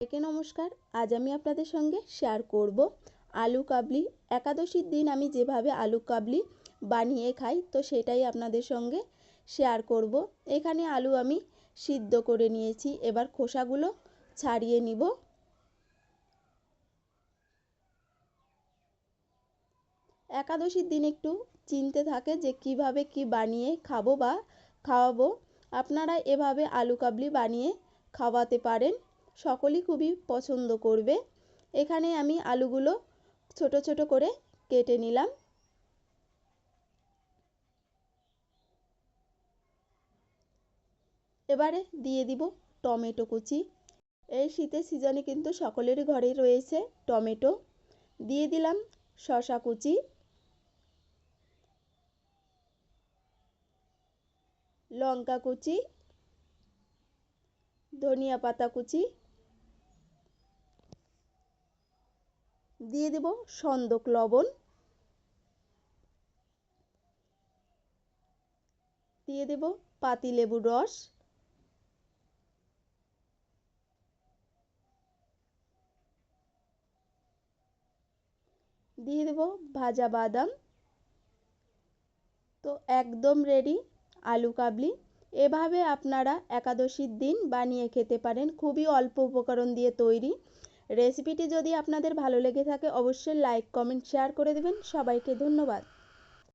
একে নমস্কার। আজ আমি আপনাদের সঙ্গে শেয়ার করব আলু কাবলি। একাদশীর দিন আমি যেভাবে আলু কাবলি বানিয়ে খাই, তো সেটাই আপনাদের সঙ্গে শেয়ার করব। এখানে আলু আমি সিদ্ধ করে নিয়েছি। এবার খোসাগুলো ছাড়িয়ে নিব। একাদশীর দিন একটু চিনতে থাকে যে কীভাবে কি বানিয়ে খাব বা খাওয়াবো। আপনারা এভাবে আলু কাবলি বানিয়ে খাওয়াতে পারেন। সকলেই খুবই পছন্দ করবে। এখানে আমি আলুগুলো ছোট ছোট করে কেটে নিলাম। এবারে দিয়ে দিব টমেটো কুচি। এই শীতের সিজনে কিন্তু সকলেরই ঘরে রয়েছে টমেটো। দিয়ে দিলাম শশা কুচি। লঙ্কা কুচি। ধনিয়া পাতা কুচি। দিয়ে দেব সন্দক লবণ। দিয়ে দেব পাতি লেবুর রস। দিয়ে দেব ভাজা বাদাম। তো একদম রেডি আলু কাবলি। এভাবে আপনারা একাদশীর দিন বানিয়ে খেতে পারেন। খুবই অল্প উপকরণ দিয়ে তৈরি। রেসিপিটি যদি আপনাদের ভালো লেগে থাকে অবশ্যই লাইক কমেন্ট শেয়ার করে দেবেন। সবাইকে ধন্যবাদ।